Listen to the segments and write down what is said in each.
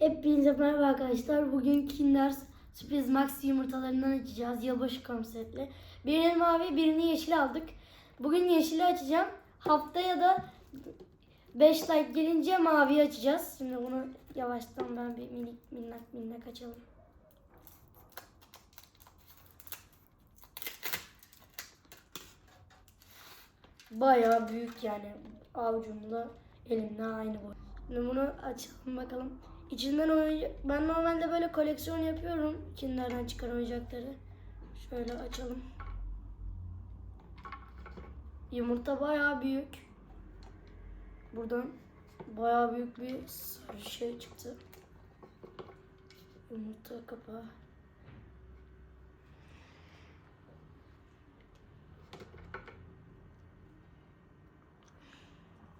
Hepinize merhaba arkadaşlar. Bugün Kinder Sürpriz Max yumurtalarından açacağız. Yılbaşı konseptli. Birini mavi, birini yeşil aldık. Bugün yeşili açacağım. Haftaya da 5 like gelince mavi açacağız. Şimdi bunu yavaştan ben bir minik minnak minnak açalım. Bayağı büyük yani avucumla elimle aynı boy. Şimdi bunu açalım bakalım. İçinden oyuncak... Ben normalde böyle koleksiyon yapıyorum. Kinderden çıkan oyuncakları. Şöyle açalım. Yumurta bayağı büyük. Buradan bayağı büyük bir sarı şey çıktı. Yumurta kapağı.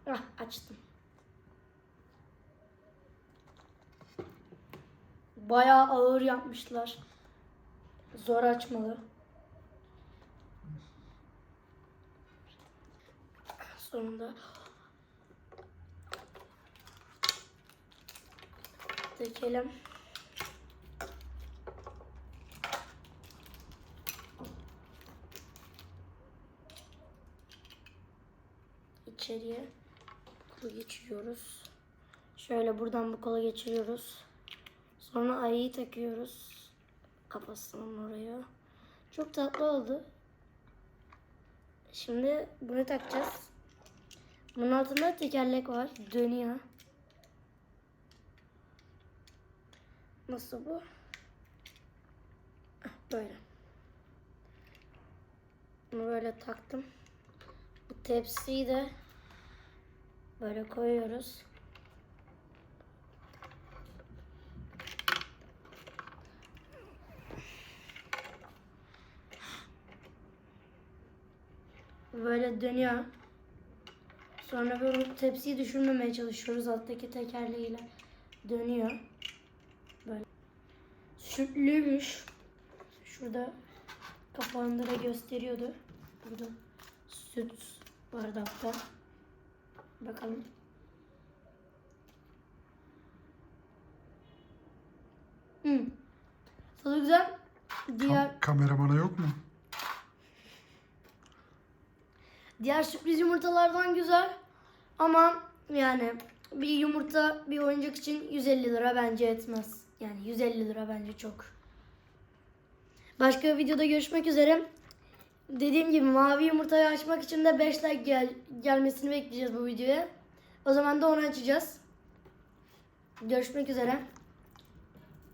Ah açtım. Bayağı ağır yapmışlar. Zor açmalı. Sonunda dökelim. İçeriye kolu geçiriyoruz. Şöyle buradan bu kola geçiriyoruz. Sonra ayıyı takıyoruz. Kafasının oraya. Çok tatlı oldu. Şimdi bunu takacağız. Bunun altında tekerlek var. Dönüyor. Nasıl bu? Ah, Böyle. Bunu böyle taktım. Bu tepsiyi de böyle koyuyoruz. Böyle dönüyor. Sonra böyle tepsiyi düşürmemeye çalışıyoruz. Alttaki tekerleğiyle dönüyor. Böyle. Sütlüymüş. Şurada kapağında da gösteriyordu. Burada süt bardakta. Bakalım. Hmm. Tadı güzel. Diğer Kam- kameramana yok mu? Diğer sürpriz yumurtalardan güzel ama yani bir yumurta bir oyuncak için 150 lira bence etmez. Yani 150 lira bence çok. Başka bir videoda görüşmek üzere. Dediğim gibi mavi yumurtayı açmak için de 5 like gel gelmesini bekleyeceğiz bu videoya. O zaman da onu açacağız. Görüşmek üzere.